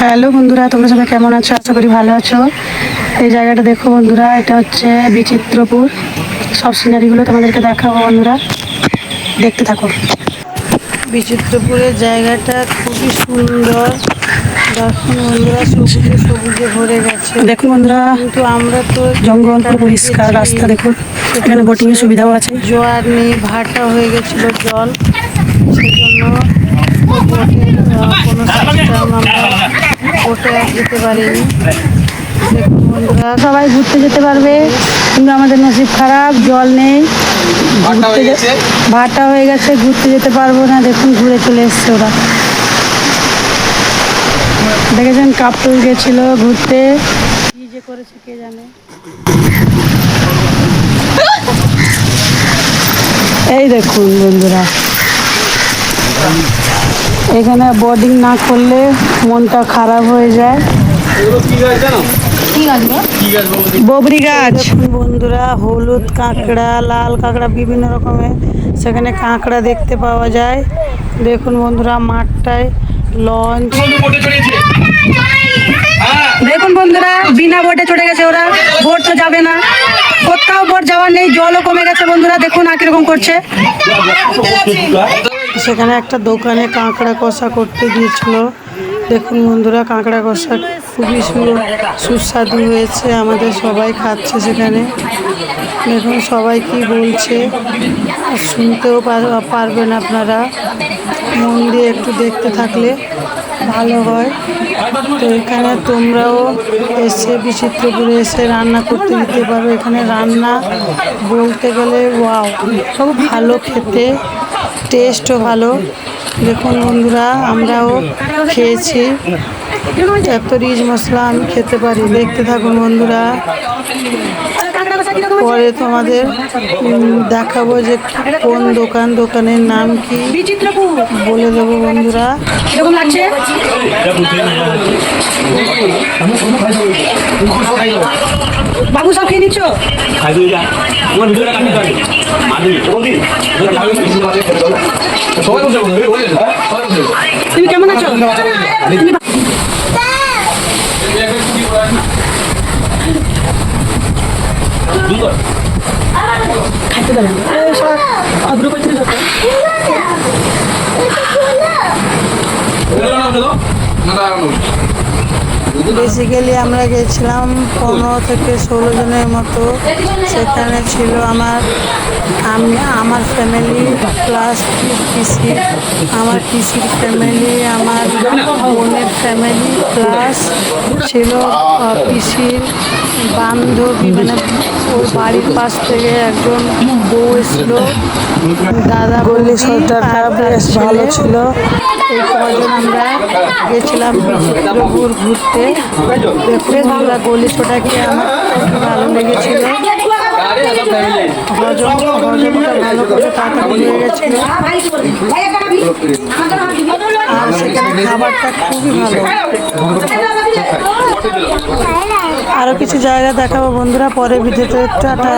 Hello বন্ধুরা তোমরা সবাই কেমন আছো? আশা করি ভালো আছো। এই জায়গাটা দেখো বন্ধুরা এটা হচ্ছে বিচিত্রপুর। সব সিনারিগুলো তোমাদেরকে দেখাবো বন্ধুরা। দেখতে থাকো। বিচিত্রপুরের জায়গাটা খুবই সুন্দর। দেখুন বন্ধুরা সবুজে সবুজে ভরে গেছে। দেখুন বন্ধুরা কিন্তু আমরা তো জঙ্গল পুরো পরিষ্কার রাস্তা দেখুন এখানে বোটিং এর সুবিধাও আছে। জোয়ার নেই ভাটা হয়ে গেছিল জল। সেজন্য কোনো আমরা বোটে যেতে পারিনি দেখুন বন্ধুরা সবাই ঘুরতে যেতে পারবে। কিন্তু আমাদের নসিব খারাপ জল নেই। ঘুরতে ভাটা হয়ে গেছে ঘুরতে যেতে পারব না। দেখুন ঘুরে চলে এসছে ওরা। দেখেছেন কাপটুল গেছিল ঘুরতে। কি যে করেছে কে জানে। এই দেখুন বন্ধুরা। এখানে বোর্ডিং না করলে মনটা খারাপ হয়ে যায়। ববরি গাছ। বন্ধুরা হলুদ কাঁকড়া লাল কাঁকড়া বিভিন্ন রকমের। সেখানে কাঁকড়া দেখতে পাওয়া যায়। দেখুন বন্ধুরা মাঠটায় লঞ্চ দেখুন বন্ধুরা বিনা বোটে চড়ে গেছে ওরা। বোট তো যাবে না। কোথাও বোট যাওয়ার নেই জলও কমে গেছে বন্ধুরা দেখুন আর কীরকম করছে। সেখানে একটা দোকানে কাঁকড়া কষা করতে দিয়েছিল দেখুন বন্ধুরা, কাঁকড়া কষা খুবই সুস্বাদু হয়েছে, আমাদের সবাই খাচ্ছে সেখানে। দেখুন সবাই কি বলছে শুনতেও পারবেন আপনারা। মন দিয়ে একটু দেখতে থাকলে ভালো হয়। তো এখানে তোমরাও এসে বিচিত্রপুরে এসে রান্না করতে দিতে পারো। এখানে রান্না বলতে গেলে, ওয়াও, খুব ভালো খেতে। টেস্টও ভালো। দেখুন বন্ধুরা আমরাও খেয়েছি। এত রিচ মশলা আমি খেতে পারি। দেখতে থাকুন বন্ধুরা। পরে তোমাদের দেখাবো যে কোন দোকান দোকানের নাম কি। বলে দেবো বন্ধুরা। এরকম লাগছে বাবু সব খেয়ে নিচ্ছ? বলছে তুমি কেমন আছো? খাইতে দেবেন করতে দেবো বেসিক্যালি আমরা গেছিলাম পনেরো থেকে ষোলো জনের মতো। সেখানে ছিল আমার আমি, আমার ফ্যামিলি প্লাস পিসি আমার পিসির ফ্যামিলি আমার বোনের ফ্যামিলি প্লাস ছিল পিসির বান্ধবী মানে ওর বাড়ির পাশ থেকে একজন বউ এসেছিল। দাদা বললি সরকারটা বেশ ভালো ছিল। এই কজন আমরা গেছিলাম বিচিত্রপুর ঘুরতে। আমরা গলি ছোটাকে আমার খুব ভালো লেগেছিল। হজম হজমটা ভালো করে তাড়াতাড়ি হয়ে গেছিল। আর সেখানে খাবারটা খুবই ভালো। আরও কিছু জায়গা দেখাবো বন্ধুরা পরে ভিডিওতে টাটা।